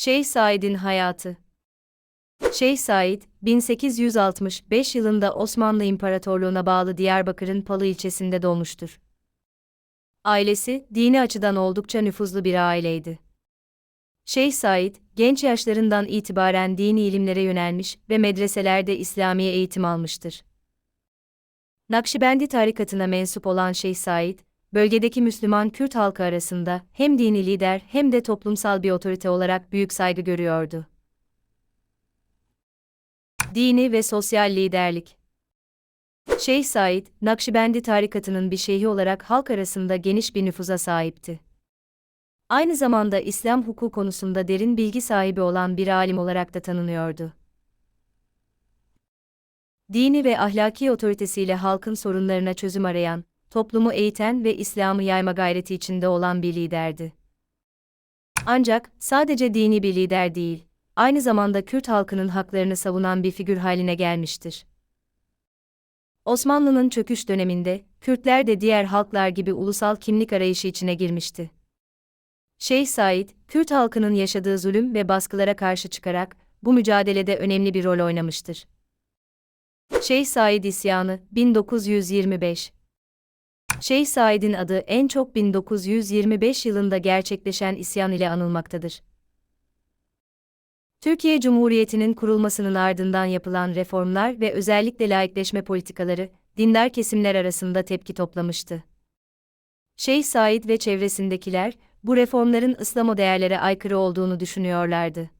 Şeyh Said'in hayatı Şeyh Said, 1865 yılında Osmanlı İmparatorluğu'na bağlı Diyarbakır'ın Palı ilçesinde doğmuştur. Ailesi, dini açıdan oldukça nüfuzlu bir aileydi. Şeyh Said, genç yaşlarından itibaren dini ilimlere yönelmiş ve medreselerde İslami eğitim almıştır. Nakşibendi tarikatına mensup olan Şeyh Said, bölgedeki Müslüman Kürt halkı arasında hem dini lider hem de toplumsal bir otorite olarak büyük saygı görüyordu. Dini ve sosyal liderlik Şeyh Said, Nakşibendi tarikatının bir şeyhi olarak halk arasında geniş bir nüfuza sahipti. Aynı zamanda İslam hukuku konusunda derin bilgi sahibi olan bir alim olarak da tanınıyordu. Dini ve ahlaki otoritesiyle halkın sorunlarına çözüm arayan, toplumu eğiten ve İslam'ı yayma gayreti içinde olan bir liderdi. Ancak sadece dini bir lider değil, aynı zamanda Kürt halkının haklarını savunan bir figür haline gelmiştir. Osmanlı'nın çöküş döneminde Kürtler de diğer halklar gibi ulusal kimlik arayışı içine girmişti. Şeyh Said, Kürt halkının yaşadığı zulüm ve baskılara karşı çıkarak bu mücadelede önemli bir rol oynamıştır. Şeyh Said isyanı 1925 Şeyh Said'in adı en çok 1925 yılında gerçekleşen isyan ile anılmaktadır. Türkiye Cumhuriyeti'nin kurulmasının ardından yapılan reformlar ve özellikle laikleşme politikaları, dindar kesimler arasında tepki toplamıştı. Şeyh Said ve çevresindekiler, bu reformların İslamo değerlere aykırı olduğunu düşünüyorlardı.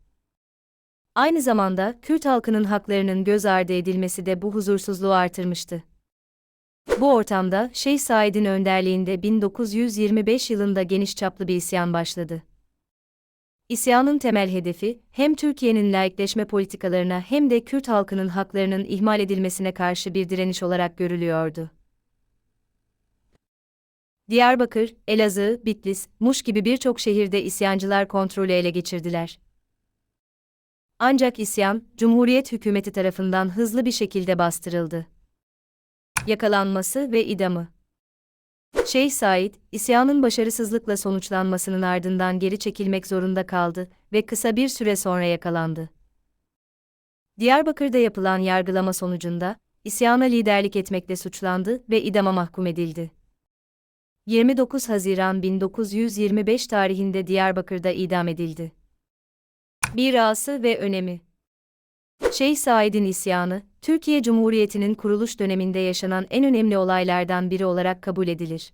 Aynı zamanda Kürt halkının haklarının göz ardı edilmesi de bu huzursuzluğu artırmıştı. Bu ortamda Şeyh Said'in önderliğinde 1925 yılında geniş çaplı bir isyan başladı. İsyanın temel hedefi, hem Türkiye'nin laikleşme politikalarına hem de Kürt halkının haklarının ihmal edilmesine karşı bir direniş olarak görülüyordu. Diyarbakır, Elazığ, Bitlis, Muş gibi birçok şehirde isyancılar kontrolü ele geçirdiler. Ancak isyan, Cumhuriyet hükümeti tarafından hızlı bir şekilde bastırıldı. Yakalanması ve idamı Şeyh Said, isyanın başarısızlıkla sonuçlanmasının ardından geri çekilmek zorunda kaldı ve kısa bir süre sonra yakalandı. Diyarbakır'da yapılan yargılama sonucunda, isyana liderlik etmekle suçlandı ve idama mahkum edildi. 29 Haziran 1925 tarihinde Diyarbakır'da idam edildi. Mirası ve önemi Şeyh Said'in isyanı, Türkiye Cumhuriyeti'nin kuruluş döneminde yaşanan en önemli olaylardan biri olarak kabul edilir.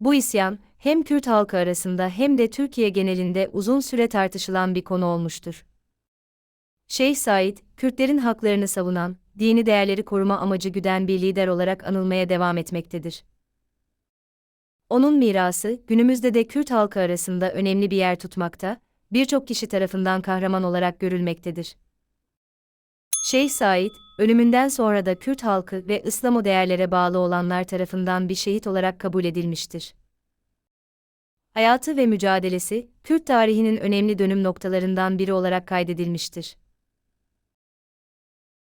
Bu isyan, hem Kürt halkı arasında hem de Türkiye genelinde uzun süre tartışılan bir konu olmuştur. Şeyh Said, Kürtlerin haklarını savunan, dini değerleri koruma amacı güden bir lider olarak anılmaya devam etmektedir. Onun mirası, günümüzde de Kürt halkı arasında önemli bir yer tutmakta, birçok kişi tarafından kahraman olarak görülmektedir. Şeyh Said, ölümünden sonra da Kürt halkı ve İslamo değerlere bağlı olanlar tarafından bir şehit olarak kabul edilmiştir. Hayatı ve mücadelesi, Kürt tarihinin önemli dönüm noktalarından biri olarak kaydedilmiştir.